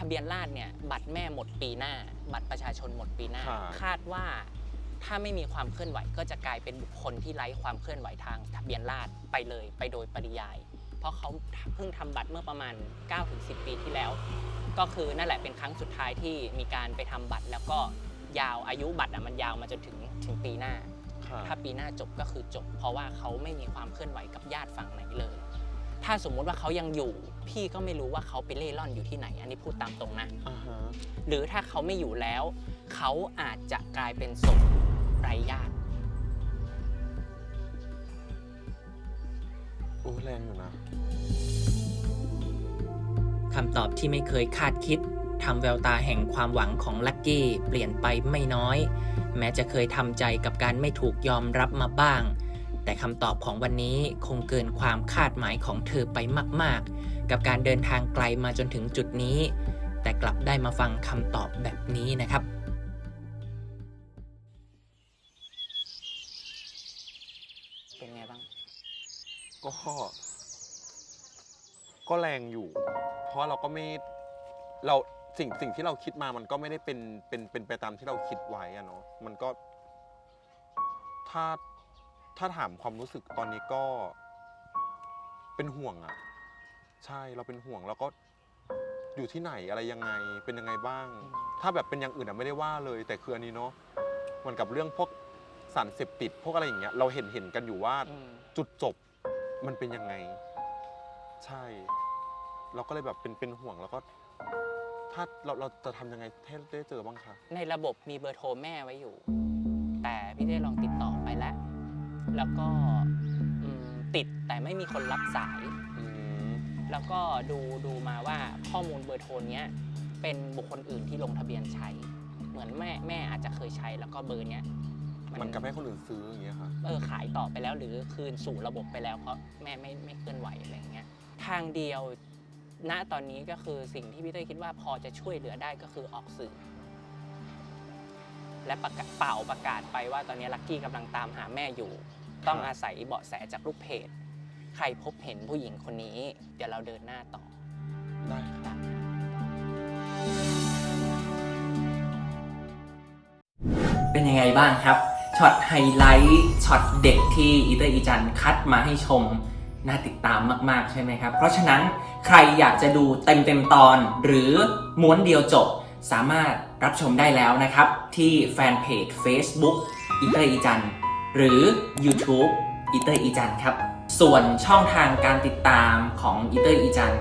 ทะเบียนราษฎร์เนี่ยบัตรแม่หมดปีหน้า บัตรประชาชนหมดปีหน้า ครับ คาดว่าถ้าไม่มีความเคลื่อนไหวก็จะกลายเป็นบุคคลที่ไร้ความเคลื่อนไหวทางทะเบียนราษฎร์ไปเลยไปโดยปริยาย เพราะเขาเพิ่งทำบัตรเมื่อประมาณ 9-10 ปีที่แล้ว ก็คือนั่นแหละเป็นครั้งสุดท้ายที่มีการไปทำบัตร แล้วก็ยาวอายุบัตรอะมันยาวมาจนถึงถึงปีหน้าค่ะถ้าปีหน้าจบก็คือจบ เพราะว่าเขาไม่มีความเคลื่อนไหวกับญาติฝั่งไหนเลย ถ้าสมมุติว่าเขายังอยู่ พี่ก็ไม่รู้ว่าเขาไปเล่ร่อนอยู่ที่ไหน อันนี้พูดตามตรงนะ อ่าฮะหรือถ้าเขาไม่อยู่แล้ว เขาอาจจะกลายเป็นศพไร้ญาติ โอ้แรงอยู่นะ คำตอบที่ไม่เคยคาดคิดทำแววตาแห่งความหวังของลักกี้เปลี่ยนไปไม่น้อย แม้จะเคยทำใจกับการไม่ถูกยอมรับมาบ้าง แต่คำตอบของวันนี้คงเกินความคาดหมายของเธอไปมาก ๆ กับการเดินทางไกลมาจนถึงจุดนี้ แต่กลับได้มาฟังคำตอบแบบนี้นะครับ เป็นไงบ้าง ก็ ก็แรงอยู่ เพราะเราก็ไม่เราสิ่งสิ่งที่เราคิดมามันก็ไม่ได้เป็นเป็นเป็นไปตามที่เราคิดไว้อะเนาะมันก็ถ้า ถ้าถามความรู้สึกตอนนี้ก็เป็นห่วงอะใช่เราเป็นห่วงแล้วก็อยู่ที่ไหนอะไรยังไงเป็นยังไงบ้าง ถ้าแบบเป็นอย่างอื่นอะไม่ได้ว่าเลย แต่คืออันนี้เนาะเหมือนกับเรื่องพวกสารเสพติดพวกอะไรอย่างเงี้ยเราเห็นเห็นกันอยู่ว่าจุดจบมันเป็นยังไง ใช่ เราก็เลยแบบเป็นเป็นห่วงแล้วก็ ถ้าเราเราจะทำยังไงให้ได้เจอบ้างคะ ในระบบมีเบอร์โทรแม่ไว้อยู่ แต่พี่ได้ลองติดต่อไปแล้ว แล้วก็อืมติดแต่ไม่มีคนรับสาย อืมแล้วก็ดูดูมาว่าข้อมูลเบอร์โทรเนี้ยเป็นบุคคลอื่นที่ลงทะเบียนใช้ เหมือนแม่แม่อาจจะเคยใช้แล้วก็เบอร์เนี้ยมันกับให้คนอื่นซื้ออย่างเงี้ยค่ะ เออขายต่อไปแล้วหรือคืนสู่ระบบไปแล้วเพราะแม่ไม่ไม่เคลื่อนไหวอะไรอย่างเงี้ยทางเดียวณตอนนี้ก็คือสิ่งที่พี่เต้ยคิดว่าพอจะช่วยเหลือได้ก็คือออกสื่อ และประกาศเป่าประกาศไปว่าตอนนี้ลักกี้กำลังตามหาแม่อยู่ ต้องอาศัยเบาะแสจากลูกเพจ ใครพบเห็นผู้หญิงคนนี้ เดี๋ยวเราเดินหน้าต่อ ได้ค่ะเป็นยังไงบ้างครับ ช็อตไฮไลท์ ช็อตเด็กที่อีเตอร์อีจันคัดมาให้ชม น่าติดตามมากๆใช่ไหมครับ เพราะฉะนั้นใครอยากจะดูเต็มๆตอน หรือม้วนเดียวจบ สามารถรับชมได้แล้วนะครับ ที่แฟนเพจ Facebook อีเตอร์อีจัน หรือ YouTube อีเตอร์อีจันครับ ส่วนช่องทางการติดตามของอีเตอร์อีจัน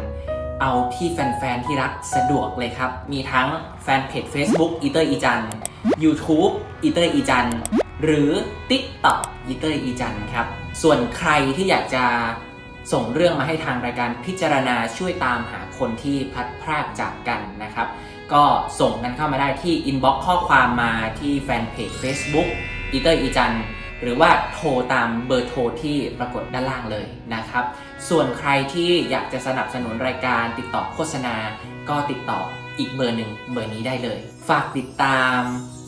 เอาที่แฟน ๆ ที่รักสะดวกเลยครับ มีทั้งแฟนเพจ Facebook อีเตอร์อีจัน YouTube อีเตอร์อีจัน หรือ TikTok อีเตอร์อีจันครับ ส่วนใครที่อยากจะส่งเรื่องมาให้ทางรายการพิจารณาช่วยตามหาคนที่พัดพรากจากกันนะครับ ก็ส่งกันเข้ามาได้ที่ inbox ข้อความมาที่แฟนเพจ Facebook อีเตอร์อีจัน หรือว่าโทรตามเบอร์โทรที่ปรากฏด้านล่างเลยนะครับ ส่วนใครที่อยากจะสนับสนุนรายการติดต่อโฆษณา ก็ติดต่ออีกเบอร์หนึ่งเบอร์นี้ได้เลย ฝากติดตาม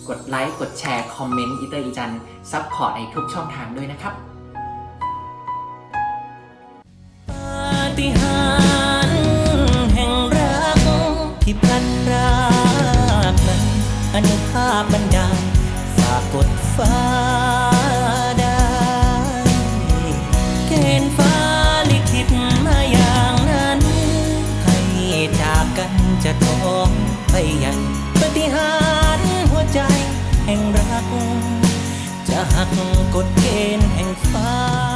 กดไลค์ กดแชร์ คอมเมนต์อีเตอร์อีจันซัพพอร์ตในทุกช่องทางด้วยนะครับปาฏิหาริย์แห่งรักที่พลันรากนั้นอนุภาพบันดาลฝากกดฟ้า ห่งรัก จะหักกฎเกณฑ์แห่งฟ้า